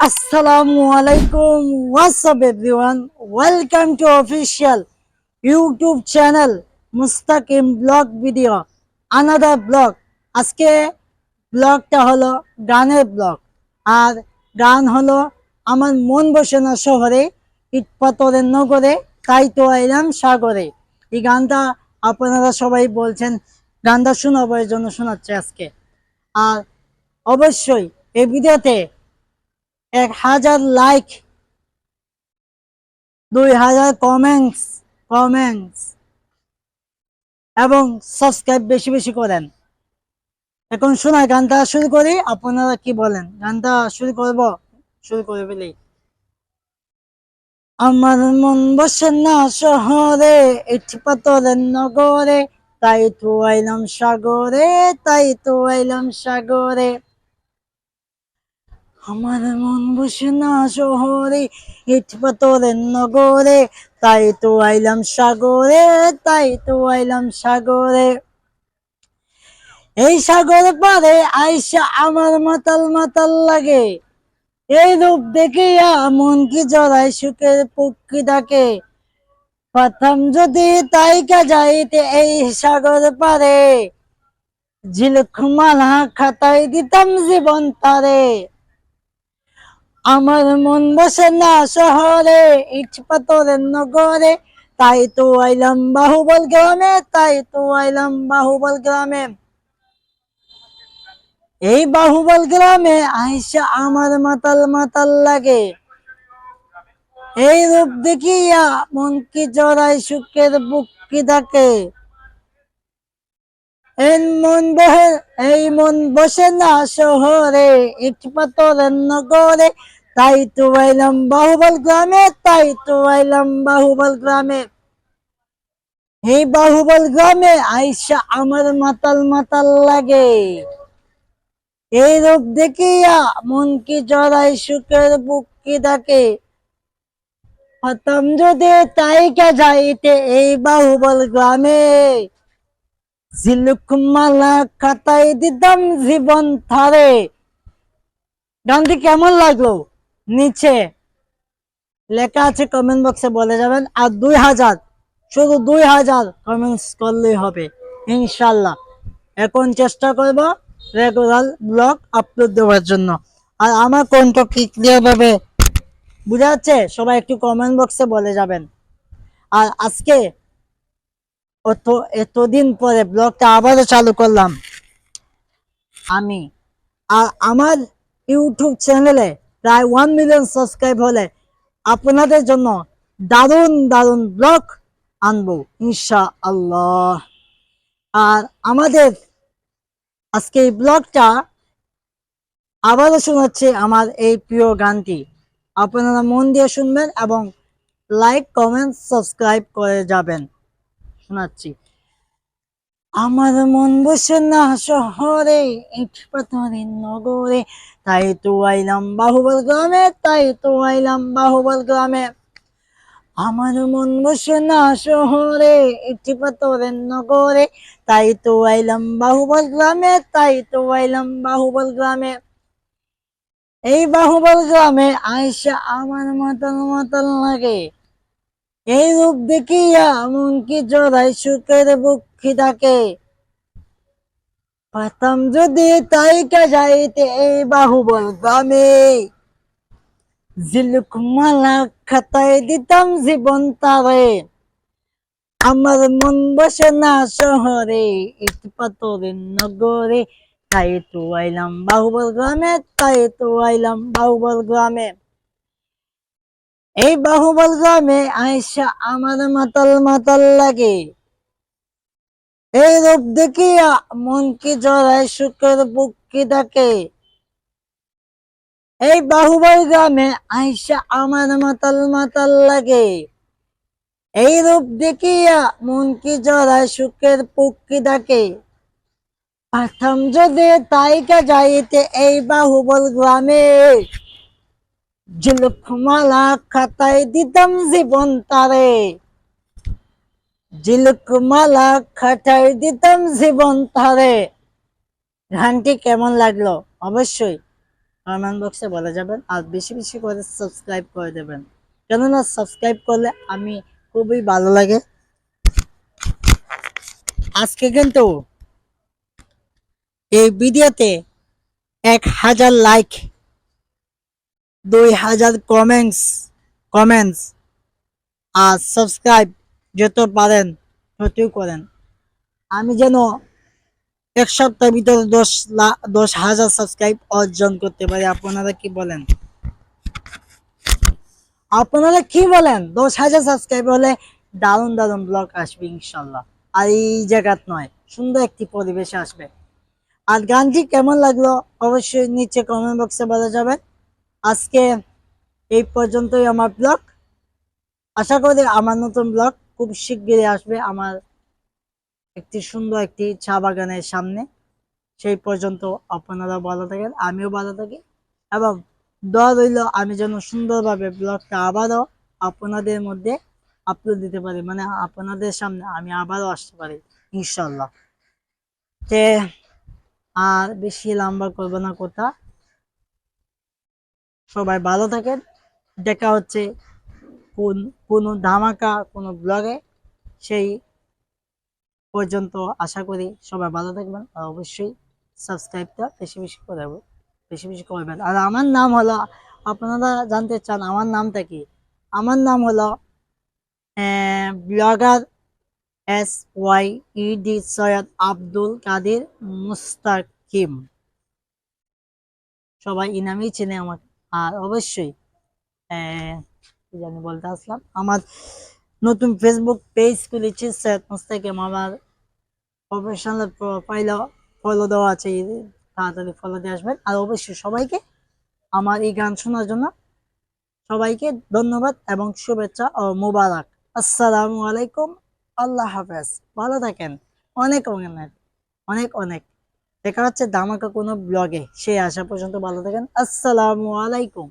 Alaikum. What's up, everyone? Welcome to official YouTube channel Mustaqim Blog Video. Another blog. আজকে ব্লগটা হলো গানের blog আর গান হলো আমার মন বসে না শহরে ইট পাথরের নগরে তাই তো আইলাম সাগরে এই গানটা আপনারা সবাই বলছেন গানটা শোনাবো এই জন্য শোনাচ্ছে আজকে আর অবশ্যই এই ভিডিওতে এক হাজার লাইক দুই হাজার কমেন্টস কমেন্টস এবং সাবস্ক্রাইব বেশি বেশি করেন। এখন শোনা গানটা শুরু করি, আপনারা কি বলেন? গানটা শুরু করব, শুরু করে ফেলি। আমার মন বসে না শহরে, ইট পাথরের নগরে, তাই তো আইলাম সাগরে, তাই তো আইলাম সাগরে। আমার মন বসে না শহরে, ইট পাথরের নগরে। তাই তো আইলাম সাগরে, তাই তো আইলাম সাগরে। এই সাগর পারে আইসা আমার মাতাল মাতাল লাগে। এই রূপ দেখিয়া মন কি জড়ায় সুখের পক্ষী ডাকে। প্রথম যদি তাইকা যাইতে এই সাগর পারে ঝিলুক মালা খাতায় দিতাম জীবন তারে। আমার মন বসে না শহরে, ইট পাথরের নগরে। তাই তো আইলাম বাহুবল গ্রামে, তাই তো আইলাম বাহুবল গ্রামে। এই বাহুবল গ্রামে আইসা আমার মাতাল মাতাল লাগে। এই রূপ দেখিয়া মন কি জড়াই সুখের বুক কি ডাকে? এই মন বহে, এই মন বসে না শহরে, ইট পাথরের নগরে। তাই তো আইলাম বাহুবল গ্রামে, তাই তো আইলাম বাহুবল গ্রামে। এই বাহুবল গ্রামে, আইসা আমার মাতাল মাতাল লাগে। এই রূপ দেখিয়া মন কি জড়াই সুখের বুক কি ডাকে? হতাম যদি তাইকা যাইতে এই বাহুবল গ্রামে। ঝিলুক মালা খাতায় দিতাম জীবন থারে গানটি কেমন লাগল? নিচে লেখা আছে কমেন্ট বক্সে বলে যাবেন। আর দুই হাজার, শুধু দুই হাজার কমেন্টস করলেই হবে, ইনশাল্লাহ। এখন চেষ্টা করব রেগুলার ব্লগ আপলোড দেওয়ার জন্য। আর আমার কণ্ঠ কি ক্লিয়ার ভাবে বুঝা যাচ্ছে? সবাই একটু কমেন্ট বক্সে বলে যাবেন। আর আজকে অত এতদিন পরে ব্লগটা আবারও চালু করলাম। আমি। আর আমার ইউটিউব চ্যানেলে প্রায় ওয়ান মিলিয়ন সাবস্ক্রাইব হলে আপনাদের জন্য দারুণ দারুণ ব্লগ আনব ইনশা আল্লাহ আর আমাদের আজকে এই ব্লগটা আবারও শোনাচ্ছে আমার এই প্রিয় গানটি। আপনারা মন দিয়ে শুনবেন এবং লাইক কমেন্ট সাবস্ক্রাইব করে যাবেন। শোনাচ্ছি। আমার মন বসে না শহরে, ইট নগরে। তাই তো আইলাম বাহুবল গ্রামে, তাই তো আইলাম বাহুবল গ্রামে। আমার মন বসে না শহরে, ইট পাথরের নগরে। তাই তো আইলাম বাহুবল গ্রামে, তাই তো আইলাম বাহুবল গ্রামে। এই বাহুবল গ্রামে আয়সা আমার মাতাল মাতাল লাগে। এই রূপ দেখিয়া মন কি জড়াই সুখের বুক্ষি থাকে পাতাম যদি তাইকা যাইতে এই বাহুবল গ্রামে। ঝিলুক মালা খাতায় দিতাম জীবন তারে। আমার মন বসে না শহরে, ইট পাথরের নগরে। তাই তো আইলাম বাহুবল গ্রামে, তাই তো আইলাম বাহুবল গ্রামে। এই বাহুবল গ্রামে আয়সা আমার মাতাল মাতাল লাগে। এই রূপ দেখিয়া মন কি জড়ায়, সুখের বুক কি ডাকে। এই বাহুবল গ্রামে আয়সা আমার মাতাল মাতাল লাগে। এই রূপ দেখিয়া মন কি জড়ায়, সুখের বুক কি ডাকে। প্রথম যদি তাইকা যাইতে এই বাহুবল গ্রামে। ঝিলুকমালা খাতায় দিতাম জীবন তারে। ঝিলুকমালা খাতায় দিতাম জীবন তারে। গানটি কেমন লাগল? অবশ্যই কমেন্ট বক্সে বলে যাবেন আর বেশি বেশি করে সাবস্ক্রাইব করে দেবেন। কেননা সাবস্ক্রাইব করলে আমি খুবই ভালো লাগে। আজকে কিন্তু এই ভিডিওতে এক হাজার লাইক দুই হাজার কমেন্টস কমেন্টস আর সাবস্ক্রাইব যত পারেন, ততই করেন। আমি যেন এক সপ্তাহের ভিতরে দশ লাখ দশ হাজার সাবস্ক্রাইব অর্জন করতে পারি, আপনারা কি বলেন? আপনারা কি বলেন? দশ হাজার সাবস্ক্রাইব হলে দারুণ দারুণ ব্লগ আসবে ইনশাল্লাহ। আর এই জায়গাত নয়, সুন্দর একটি পরিবেশে আসবে। আর গানটি কেমন লাগল? অবশ্যই নিচে কমেন্ট বক্সে বলা যাবে আজকে এই পর্যন্তই আমার ব্লগ আশা করি আমার নতুন ব্লগ খুব শিগগিরই আসবে আমার একটি সুন্দর একটি চা বাগানের সামনে। সেই পর্যন্ত আপনারা ভালো থাকেন, আমিও ভালো থাকি। এবং দোয়া রইল, আমি যেন সুন্দরভাবে ব্লগটা আবারও আপনাদের মধ্যে আপলোড দিতে পারি মানে আপনাদের সামনে আমি আবারও আসতে পারি ইনশাল্লাহ তে আর বেশি লম্বা করব না কথা। সবাই ভালো থাকেন। দেখা হচ্ছে কোন, কোনো ধামাকা, কোনো ব্লগে সেই পর্যন্ত আশা করি সবাই ভালো থাকবেন। আর অবশ্যই সাবস্ক্রাইবটা বেশি বেশি করে বেশি বেশি করবেন। আর আমার নাম হলো, আপনারা জানতে চান আমার নামটা কি? আমার নাম হলো blogger S Y E D Syed Abdul Kader Mustakim. সবাই ইনামই চেনে আমাকে। আর অবশ্যই জানি বলতে আসলাম। আমার নতুন ফেসবুক পেজ খুলেছি সৈয়দ মুস্তাকিম আমার প্রফেশনাল প্রোফাইলও ফলো দেওয়া আছে তাড়াতাড়ি ফলো দিয়ে আসবেন। আর অবশ্যই সবাইকে আমার এই গান শোনার জন্য সবাইকে ধন্যবাদ এবং শুভেচ্ছা ও মুবারক। আসসালামু আলাইকুম, আল্লাহ হাফেজ। ভালো থাকেন। অনেক অনেক অনেক অনেক। দেখা হচ্ছে দামাকা কোনো ব্লগে সে আসা পর্যন্ত ভালো থাকেন। আসসালামু আলাইকুম।